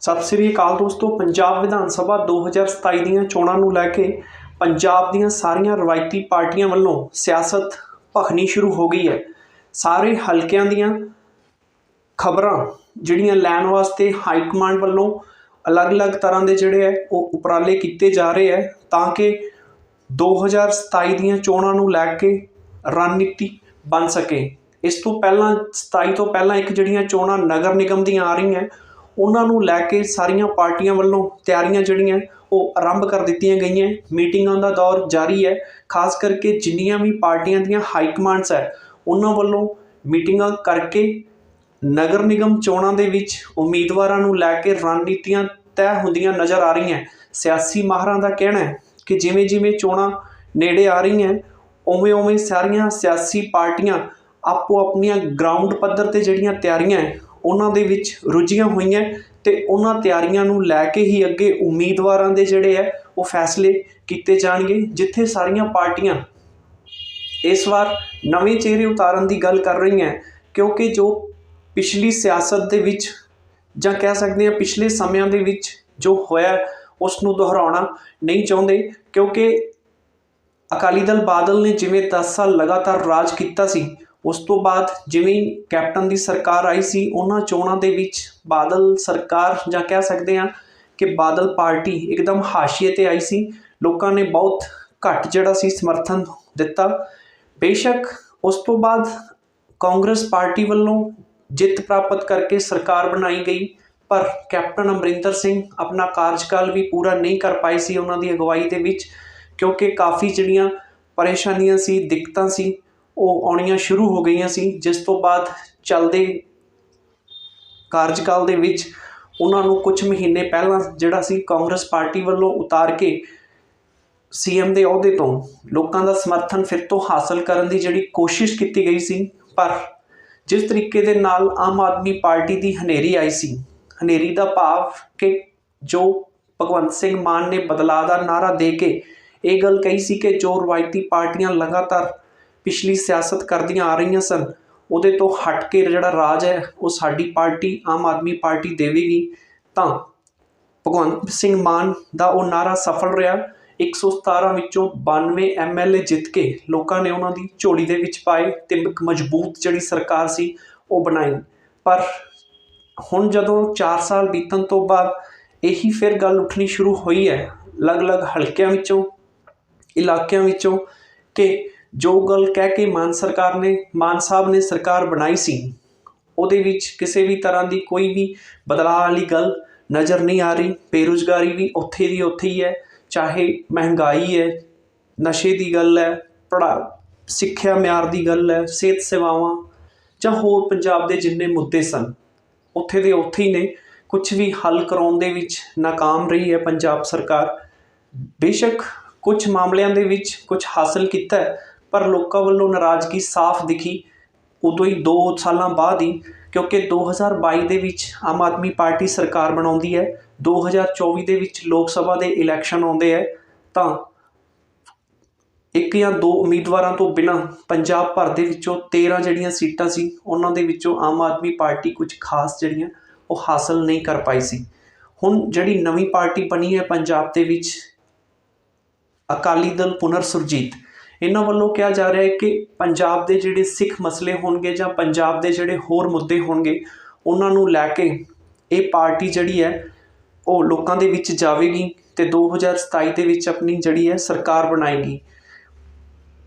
ਸਤਿ ਸ੍ਰੀ ਅਕਾਲ ਦੋਸਤੋ, ਪੰਜਾਬ ਵਿਧਾਨ ਸਭਾ 2027 ਦੀਆਂ ਚੋਣਾਂ ਨੂੰ ਲੈ ਕੇ ਪੰਜਾਬ ਦੀਆਂ ਸਾਰੀਆਂ ਰਵਾਇਤੀ ਪਾਰਟੀਆਂ ਵੱਲੋਂ ਸਿਆਸਤ ਭਖਣੀ ਸ਼ੁਰੂ ਹੋ ਗਈ ਹੈ। ਸਾਰੇ ਹਲਕਿਆਂ ਦੀਆਂ ਖਬਰਾਂ ਜਿਹੜੀਆਂ ਲੈਣ ਵਾਸਤੇ ਹਾਈ ਕਮਾਂਡ ਵੱਲੋਂ ਅਲੱਗ-ਅਲੱਗ ਤਰ੍ਹਾਂ ਦੇ ਜਿਹੜੇ ਹੈ, ਉਹ ਉਪਰਾਲੇ ਕੀਤੇ ਜਾ ਰਹੇ ਹੈ ਤਾਂ ਕਿ 2027 ਦੀਆਂ ਚੋਣਾਂ ਨੂੰ ਲੈ ਕੇ ਰਣਨੀਤੀ ਬਣ ਸਕੇ। ਇਸ ਤੋਂ ਪਹਿਲਾਂ 27 ਤੋਂ ਪਹਿਲਾਂ ਇੱਕ ਜਿਹੜੀਆਂ ਚੋਣਾਂ ਨਗਰ ਨਿਗਮ ਦੀਆਂ ਆ ਰਹੀਆਂ ਉਹਨਾਂ ਨੂੰ ਲੈ ਕੇ ਸਾਰੀਆਂ ਪਾਰਟੀਆਂ ਵੱਲੋਂ ਤਿਆਰੀਆਂ ਜਿਹੜੀਆਂ, ਉਹ ਆਰੰਭ ਕਰ ਦਿੱਤੀਆਂ ਗਈਆਂ। ਮੀਟਿੰਗਾਂ ਦਾ ਦੌਰ ਜਾਰੀ ਹੈ। ਖਾਸ ਕਰਕੇ ਜਿੰਨੀਆਂ ਵੀ ਪਾਰਟੀਆਂ ਦੀਆਂ ਹਾਈ ਕਮਾਂਡਸ ਹੈ, ਉਹਨਾਂ ਵੱਲੋਂ ਮੀਟਿੰਗਾਂ ਕਰਕੇ ਨਗਰ ਨਿਗਮ ਚੋਣਾਂ ਦੇ ਵਿੱਚ ਉਮੀਦਵਾਰਾਂ ਨੂੰ ਲੈ ਕੇ ਰਣਨੀਤੀਆਂ ਤੈਅ ਹੁੰਦੀਆਂ ਨਜ਼ਰ ਆ ਰਹੀਆਂ। ਸਿਆਸੀ ਮਾਹਰਾਂ ਦਾ ਕਹਿਣਾ ਹੈ ਕਿ ਜਿਵੇਂ ਜਿਵੇਂ ਚੋਣਾਂ ਨੇੜੇ ਆ ਰਹੀਆਂ ਉਵੇਂ ਉਵੇਂ ਸਾਰੀਆਂ ਸਿਆਸੀ ਪਾਰਟੀਆਂ ਆਪੋ ਆਪਣੀਆਂ ਗਰਾਊਂਡ ਪੱਧਰ ਤੇ ਜਿਹੜੀਆਂ ਤਿਆਰੀਆਂ ਹੈ ਉਹਨਾਂ ਦੇ ਵਿੱਚ ਰੁੱਝੀਆਂ ਹੋਈਆਂ ਅਤੇ ਉਹਨਾਂ ਤਿਆਰੀਆਂ ਨੂੰ ਲੈ ਕੇ ਹੀ ਅੱਗੇ ਉਮੀਦਵਾਰਾਂ ਦੇ ਜਿਹੜੇ ਹੈ ਉਹ ਫੈਸਲੇ ਕੀਤੇ ਜਾਣਗੇ, ਜਿੱਥੇ ਸਾਰੀਆਂ ਪਾਰਟੀਆਂ ਇਸ ਵਾਰ ਨਵੇਂ ਚਿਹਰੇ ਉਤਾਰਨ ਦੀ ਗੱਲ ਕਰ ਰਹੀਆਂ, ਕਿਉਂਕਿ ਜੋ ਪਿਛਲੀ ਸਿਆਸਤ ਦੇ ਵਿੱਚ ਜਾਂ ਕਹਿ ਸਕਦੇ ਹਾਂ ਪਿਛਲੇ ਸਮਿਆਂ ਦੇ ਵਿੱਚ ਜੋ ਹੋਇਆ, ਉਸ ਨੂੰ ਦੁਹਰਾਉਣਾ ਨਹੀਂ ਚਾਹੁੰਦੇ, ਕਿਉਂਕਿ ਅਕਾਲੀ ਦਲ ਬਾਦਲ ਨੇ ਜਿਵੇਂ 10 ਸਾਲ ਲਗਾਤਾਰ ਰਾਜ ਕੀਤਾ ਸੀ ਉਸ ਤੋਂ ਬਾਅਦ ਜਿਵੇਂ ਕੈਪਟਨ ਦੀ ਸਰਕਾਰ ਆਈ ਸੀ, ਉਹਨਾਂ ਚੋਣਾਂ ਦੇ ਵਿੱਚ ਬਾਦਲ ਸਰਕਾਰ ਜਾਂ ਕਹਿ ਸਕਦੇ ਹਾਂ ਕਿ ਬਾਦਲ ਪਾਰਟੀ ਇੱਕਦਮ ਹਾਸ਼ੀਏ ਤੇ ਆਈ ਸੀ। ਲੋਕਾਂ ਨੇ ਬਹੁਤ ਘੱਟ ਜਿਹੜਾ ਸੀ ਸਮਰਥਨ ਦਿੱਤਾ। ਬੇਸ਼ੱਕ ਉਸ ਤੋਂ ਬਾਅਦ ਕਾਂਗਰਸ ਪਾਰਟੀ ਵੱਲੋਂ ਜਿੱਤ ਪ੍ਰਾਪਤ ਕਰਕੇ ਸਰਕਾਰ ਬਣਾਈ ਗਈ, ਪਰ ਕੈਪਟਨ ਅਮਰਿੰਦਰ ਸਿੰਘ ਆਪਣਾ ਕਾਰਜਕਾਲ ਵੀ ਪੂਰਾ ਨਹੀਂ ਕਰ ਪਾਏ ਸੀ ਉਹਨਾਂ ਦੀ ਅਗਵਾਈ ਦੇ ਵਿੱਚ, ਕਿਉਂਕਿ ਕਾਫੀ ਜਿਹੜੀਆਂ ਪਰੇਸ਼ਾਨੀਆਂ ਸੀ, ਦਿੱਕਤਾਂ ਸੀ ਉਹ ਆਉਣੀਆਂ ਸ਼ੁਰੂ ਹੋ ਗਈਆਂ ਸੀ। ਜਿਸ ਤੋਂ ਬਾਅਦ ਚੱਲਦੇ ਕਾਰਜਕਾਲ ਦੇ ਵਿੱਚ ਉਹਨਾਂ ਨੂੰ ਕੁਝ ਮਹੀਨੇ ਪਹਿਲਾਂ ਜਿਹੜਾ ਸੀ ਕਾਂਗਰਸ ਪਾਰਟੀ ਵੱਲੋਂ ਉਤਾਰ ਕੇ ਸੀਐਮ ਦੇ ਅਹੁਦੇ ਤੋਂ ਲੋਕਾਂ ਦਾ ਸਮਰਥਨ ਫਿਰ ਤੋਂ ਹਾਸਲ ਕਰਨ ਦੀ ਜਿਹੜੀ ਕੋਸ਼ਿਸ਼ ਕੀਤੀ ਗਈ ਸੀ। ਪਰ ਜਿਸ ਤਰੀਕੇ ਦੇ ਨਾਲ ਆਮ ਆਦਮੀ ਪਾਰਟੀ ਦੀ ਹਨੇਰੀ ਆਈ ਸੀ, ਹਨੇਰੀ ਦਾ ਭਾਵ ਕਿ ਜੋ ਭਗਵੰਤ ਸਿੰਘ ਮਾਨ ਨੇ ਬਦਲਾਅ ਦਾ ਨਾਰਾ ਦੇ ਕੇ ਇਹ ਗੱਲ ਕਹੀ ਸੀ ਕਿ ਜੋ ਰਵਾਇਤੀ ਪਾਰਟੀਆਂ ਲਗਾਤਾਰ ਪਿਛਲੀ ਸਿਆਸਤ ਕਰਦੀਆਂ ਆ ਰਹੀਆਂ ਸਨ। ਉਹਦੇ ਤੋਂ ਹਟ ਕੇ ਜਿਹੜਾ ਰਾਜ ਹੈ, ਉਹ ਸਾਡੀ ਪਾਰਟੀ, ਆਮ ਆਦਮੀ ਪਾਰਟੀ ਦੇਵੇਗੀ। ਤਾਂ ਭਗਵੰਤ ਸਿੰਘ ਮਾਨ ਦਾ ਉਹ ਨਾਰਾ ਸਫਲ ਰਿਹਾ। 117 ਵਿੱਚੋਂ 92 ਐਮਐਲਏ ਜਿੱਤ ਕੇ ਲੋਕਾਂ ਨੇ ਉਹਨਾਂ ਦੀ ਝੋਲੀ ਦੇ ਵਿੱਚ ਪਾਏ ਤੇ ਇੱਕ ਮਜ਼ਬੂਤ ਜਿਹੜੀ ਸਰਕਾਰ ਸੀ, ਉਹ ਬਣਾਈ। ਪਰ ਹੁਣ ਜਦੋਂ 4 ਸਾਲ ਬੀਤਣ ਤੋਂ ਬਾਅਦ ਇਹੀ ਫਿਰ ਗੱਲ ਉੱਠਣੀ ਸ਼ੁਰੂ ਹੋਈ ਹੈ, ਅਲੱਗ-ਅਲੱਗ ਹਲਕਿਆਂ ਵਿੱਚੋਂ, ਇਲਾਕਿਆਂ ਵਿੱਚੋਂ ਕਿ ਜੋ ਗੱਲ ਕਹਿ ਕੇ ਮਾਨ ਸਰਕਾਰ ਨੇ, ਮਾਨ ਸਾਹਿਬ ਨੇ ਸਰਕਾਰ ਬਣਾਈ ਸੀ, ਉਹਦੇ ਵਿੱਚ ਕਿਸੇ ਵੀ ਤਰ੍ਹਾਂ ਦੀ ਕੋਈ ਵੀ ਬਦਲਾਅ ਵਾਲੀ ਗੱਲ ਨਜ਼ਰ ਨਹੀਂ ਆ ਰਹੀ, ਬੇਰੁਜ਼ਗਾਰੀ ਵੀ ਉੱਥੇ ਦੀ ਉੱਥੇ ਹੀ ਹੈ, ਚਾਹੇ ਮਹਿੰਗਾਈ ਹੈ, ਨਸ਼ੇ ਦੀ ਗੱਲ ਹੈ ਪੜਾ ਸਿੱਖਿਆ ਮਿਆਰ ਦੀ ਗੱਲ ਹੈ, ਸਿਹਤ ਸੇਵਾਵਾਂ, ਜਾਂ ਹੋਰ ਪੰਜਾਬ ਦੇ ਜਿੰਨੇ ਮੁੱਦੇ ਸਨ, ਉੱਥੇ ਦੇ ਉੱਥੇ ਹੀ ਨੇ ਕੁਝ ਵੀ ਹੱਲ ਕਰਾਉਣ ਦੇ ਵਿੱਚ ناکਾਮ ਰਹੀ ਹੈ ਪੰਜਾਬ ਸਰਕਾਰ। ਬੇਸ਼ੱਕ ਕੁਝ ਮਾਮਲਿਆਂ ਦੇ ਵਿੱਚ ਕੁਝ ਹਾਸਲ ਕੀਤਾ ਹੈ ਪਰ ਲੋਕਾਂ ਵੱਲੋਂ ਨਾਰਾਜ਼ਗੀ ਸਾਫ਼ ਦਿਖੀ। ਉਦੋਂ ਹੀ 2 ਸਾਲਾਂ ਬਾਅਦ ਹੀ, ਕਿਉਂਕਿ 2022 ਦੇ ਵਿੱਚ ਆਮ ਆਦਮੀ ਪਾਰਟੀ ਸਰਕਾਰ ਬਣਾਉਂਦੀ ਹੈ 2024 ਦੇ ਵਿੱਚ ਲੋਕ ਸਭਾ ਦੇ ਇਲੈਕਸ਼ਨ ਆਉਂਦੇ ਹੈ, ਤਾਂ ਇੱਕ ਜਾਂ ਦੋ ਉਮੀਦਵਾਰਾਂ ਤੋਂ ਬਿਨਾਂ ਪੰਜਾਬ ਭਰ ਦੇ ਵਿੱਚੋਂ 13 ਜਿਹੜੀਆਂ ਸੀਟਾਂ ਸੀ, ਉਹਨਾਂ ਦੇ ਵਿੱਚੋਂ ਆਮ ਆਦਮੀ ਪਾਰਟੀ ਕੁਝ ਖਾਸ ਜਿਹੜੀਆਂ, ਉਹ ਹਾਸਲ ਨਹੀਂ ਕਰ ਪਾਈ ਸੀ। ਹੁਣ ਜਿਹੜੀ ਨਵੀਂ ਪਾਰਟੀ ਬਣੀ ਹੈ ਪੰਜਾਬ ਦੇ ਵਿੱਚ, ਅਕਾਲੀ ਦਲ ਪੁਨਰ ਸੁਰਜੀਤ ਇਹਨਾਂ ਵੱਲੋਂ ਕਿਹਾ ਜਾ ਰਿਹਾ ਹੈ ਕਿ ਪੰਜਾਬ ਦੇ ਜਿਹੜੇ ਸਿੱਖ ਮਸਲੇ ਹੋਣਗੇ ਜਾਂ ਪੰਜਾਬ ਦੇ ਜਿਹੜੇ ਹੋਰ ਮੁੱਦੇ ਹੋਣਗੇ, ਉਹਨਾਂ ਨੂੰ ਲੈ ਕੇ ਇਹ ਪਾਰਟੀ ਜਿਹੜੀ ਹੈ, ਉਹ ਲੋਕਾਂ ਦੇ ਵਿੱਚ ਜਾਵੇਗੀ ਤੇ 2027 ਦੇ ਵਿੱਚ ਆਪਣੀ ਜਿਹੜੀ ਹੈ, ਸਰਕਾਰ ਬਣਾਏਗੀ।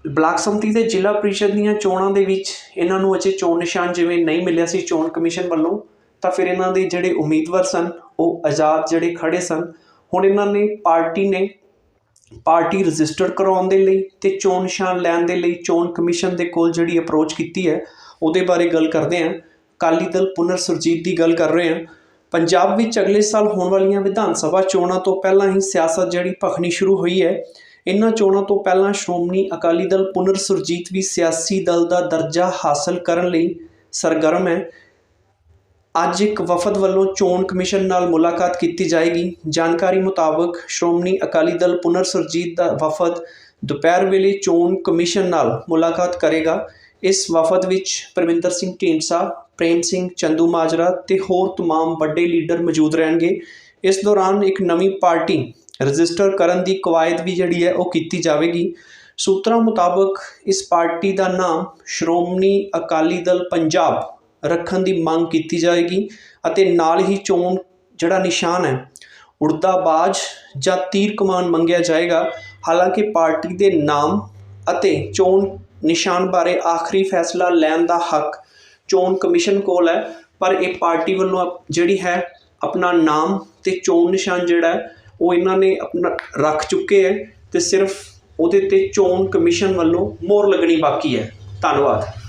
ਬਲਾਕ ਸੰਮਤੀ ਦੇ ਜ਼ਿਲ੍ਹਾ ਪ੍ਰੀਸ਼ਦ ਦੀਆਂ ਚੋਣਾਂ ਦੇ ਵਿੱਚ ਇਹਨਾਂ ਨੂੰ ਅਜੇ ਚੋਣ ਨਿਸ਼ਾਨ ਜਿਵੇਂ ਨਹੀਂ ਮਿਲਿਆ ਸੀ ਚੋਣ ਕਮਿਸ਼ਨ ਵੱਲੋਂ, ਤਾਂ ਫਿਰ ਇਹਨਾਂ ਦੇ ਜਿਹੜੇ ਉਮੀਦਵਾਰ ਸਨ, ਉਹ ਆਜ਼ਾਦ ਜਿਹੜੇ ਖੜੇ ਸਨ। ਹੁਣ ਇਹਨਾਂ ਨੇ ਪਾਰਟੀ ਨੇ ਪਾਰਟੀ ਰਜਿਸਟਰ ਕਰਵਾਉਣ ਦੇ ਲਈ ਤੇ ਚੋਣ ਨਿਸ਼ਾਨ ਲੈਣ ਦੇ ਲਈ ਚੋਣ ਕਮਿਸ਼ਨ ਦੇ ਕੋਲ ਜਿਹੜੀ ਅਪਰੋਚ ਕੀਤੀ ਹੈ, ਉਹਦੇ ਬਾਰੇ ਗੱਲ ਕਰਦੇ ਹਾਂ। ਅਕਾਲੀ ਦਲ ਪੁਨਰ ਸੁਰਜੀਤ ਦੀ ਗੱਲ ਕਰ ਰਹੇ ਹਾਂ। ਪੰਜਾਬ ਵਿੱਚ ਅਗਲੇ ਸਾਲ ਹੋਣ ਵਾਲੀਆਂ ਵਿਧਾਨ ਸਭਾ ਚੋਣਾਂ ਤੋਂ ਪਹਿਲਾਂ ਹੀ ਸਿਆਸਤ ਜਿਹੜੀ ਭਖਣੀ ਸ਼ੁਰੂ ਹੋਈ ਹੈ। ਇਹਨਾਂ ਚੋਣਾਂ ਤੋਂ ਪਹਿਲਾਂ ਸ਼੍ਰੋਮਣੀ ਅਕਾਲੀ ਦਲ ਪੁਨਰ ਸੁਰਜੀਤ ਵੀ ਸਿਆਸੀ ਦਲ ਦਾ ਦਰਜਾ ਹਾਸਲ ਕਰਨ ਲਈ ਸਰਗਰਮ ਹੈ। ਅੱਜ ਇੱਕ ਵਫਦ ਵੱਲੋਂ ਚੋਣ ਕਮਿਸ਼ਨ ਨਾਲ ਮੁਲਾਕਾਤ ਕੀਤੀ ਜਾਏਗੀ ਜਾਣਕਾਰੀ ਮੁਤਾਬਕ ਸ਼੍ਰੋਮਣੀ ਅਕਾਲੀ ਦਲ ਪੁਨਰ ਸੁਰਜੀਤ ਦਾ ਵਫਦ ਦੁਪਹਿਰ ਵੇਲੇ ਚੋਣ ਕਮਿਸ਼ਨ ਨਾਲ ਮੁਲਾਕਾਤ ਕਰੇਗਾ ਇਸ ਵਫਦ ਵਿੱਚ ਪਰਮਿੰਦਰ ਸਿੰਘ ਢੀਂਡਸਾ ਪ੍ਰੇਮ ਸਿੰਘ ਚੰਦੂ ਮਾਜਰਾ ਤੇ ਹੋਰ तमाम ਵੱਡੇ ਲੀਡਰ ਮੌਜੂਦ ਰਹਿਣਗੇ ਇਸ ਦੌਰਾਨ ਇੱਕ ਨਵੀਂ ਪਾਰਟੀ ਰਜਿਸਟਰ ਕਰਨ ਦੀ ਕਵਾਇਦ ਵੀ ਜਿਹੜੀ ਹੈ ਉਹ ਕੀਤੀ ਜਾਵੇਗੀ ਸੂਤਰਾਂ ਮੁਤਾਬਕ ਇਸ ਪਾਰਟੀ ਦਾ ਨਾਮ ਸ਼੍ਰੋਮਣੀ ਅਕਾਲੀ ਦਲ ਪੰਜਾਬ ਰੱਖਣ ਦੀ ਮੰਗ ਕੀਤੀ ਜਾਏਗੀ ਅਤੇ ਨਾਲ ਹੀ ਚੋਣ ਜਿਹੜਾ ਨਿਸ਼ਾਨ ਹੈ ਉੜਦਾਬਾਜ਼ ਜਾਂ ਤੀਰ ਕਮਾਨ ਮੰਗਿਆ ਜਾਏਗਾ। ਹਾਲਾਂਕਿ ਪਾਰਟੀ ਦੇ ਨਾਮ ਅਤੇ ਚੋਣ ਨਿਸ਼ਾਨ ਬਾਰੇ ਆਖਰੀ ਫੈਸਲਾ ਲੈਣ ਦਾ ਹੱਕ ਚੋਣ ਕਮਿਸ਼ਨ ਕੋਲ ਹੈ, ਪਰ ਇਹ ਪਾਰਟੀ ਵੱਲੋਂ ਅਪ- ਜਿਹੜੀ ਹੈ, ਆਪਣਾ ਨਾਮ ਤੇ ਚੋਣ ਨਿਸ਼ਾਨ ਜਿਹੜਾ ਉਹ ਇਹਨਾਂ ਨੇ ਆਪਣਾ ਰੱਖ ਚੁੱਕੇ ਹੈ ਤੇ ਸਿਰਫ ਉਹਦੇ ਤੇ ਚੋਣ ਕਮਿਸ਼ਨ ਵੱਲੋਂ ਮੋਹਰ ਲੱਗਣੀ ਬਾਕੀ ਹੈ। ਧੰਨਵਾਦ।